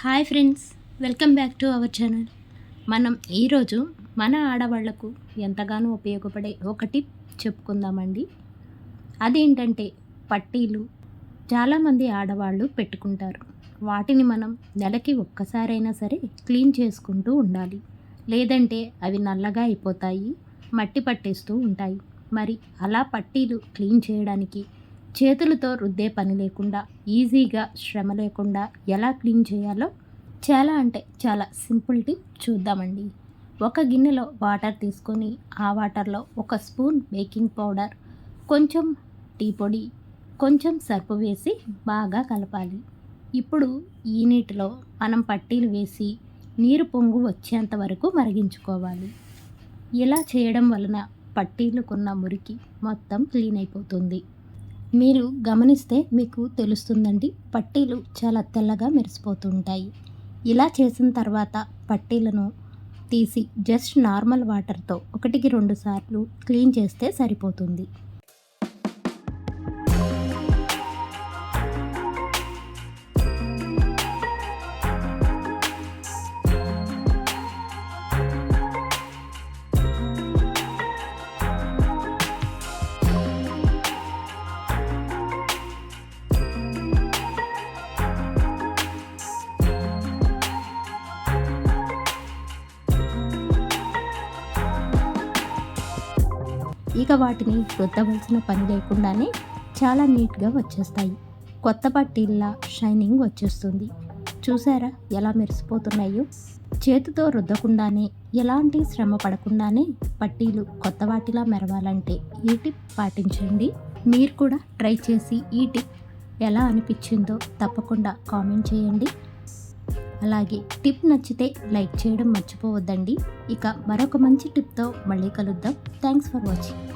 Hi friends welcome back to our channel. మనం ఈరోజు మన ఆడవాళ్ళకు ఎంతగానో ఉపయోగపడే ఒక టిప్ చెప్పుకుందామండి. అదేంటంటే పట్టీలు చాలామంది ఆడవాళ్ళు పెట్టుకుంటారు. వాటిని మనం నెలకి ఒక్కసారైనా సరే క్లీన్ చేసుకుంటూ ఉండాలి. లేదంటే అవి నల్లగా అయిపోతాయి మట్టి పట్టేస్తూ ఉంటాయి. మరి అలా పట్టీలు క్లీన్ చేయడానికి చేతులతో రుద్దే పని లేకుండా ఈజీగా శ్రమ లేకుండా ఎలా క్లీన్ చేయాలో చాలా అంటే చాలా సింపుల్ టిప్ చూద్దామండి. ఒక గిన్నెలో వాటర్ తీసుకొని ఆ వాటర్లో ఒక స్పూన్ బేకింగ్ పౌడర్ కొంచెం టీ పొడి కొంచెం సర్పు వేసి బాగా కలపాలి. ఇప్పుడు ఈ నీటిలో మనం పట్టీలు వేసి నీరు పొంగు వచ్చేంత వరకు మరిగించుకోవాలి. ఇలా చేయడం వలన పట్టీలుకున్న మురికి మొత్తం క్లీన్ అయిపోతుంది. మీరు గమనిస్తే మీకు తెలుస్తుందండి పట్టీలు చాలా తెల్లగా మెరిసిపోతుంటాయి. ఇలా చేసిన తర్వాత పట్టీలను తీసి జస్ట్ నార్మల్ వాటర్తో ఒకటికి రెండు సార్లు క్లీన్ చేస్తే సరిపోతుంది. ఇక వాటిని రుద్దవలసిన పని లేకుండానే చాలా నీట్గా వచ్చేస్తాయి. కొత్త పట్టీల్లా షైనింగ్ వచ్చేస్తుంది. చూసారా ఎలా మెరిసిపోతున్నాయో? చేతితో రుద్దకుండానే ఎలాంటి శ్రమ పడకుండానే పట్టీలు కొత్త వాటిలా మెరవాలంటే ఈ టిప్ పాటించండి. మీరు కూడా ట్రై చేసి ఈ టిప్ ఎలా అనిపించిందో తప్పకుండా కామెంట్ చేయండి. అలాగే టిప్ నచ్చితే లైక్ చేయడం మర్చిపోవద్దండి. ఇక మరొక మంచి టిప్తో మళ్ళీ కలుద్దాం. Thanks for watching.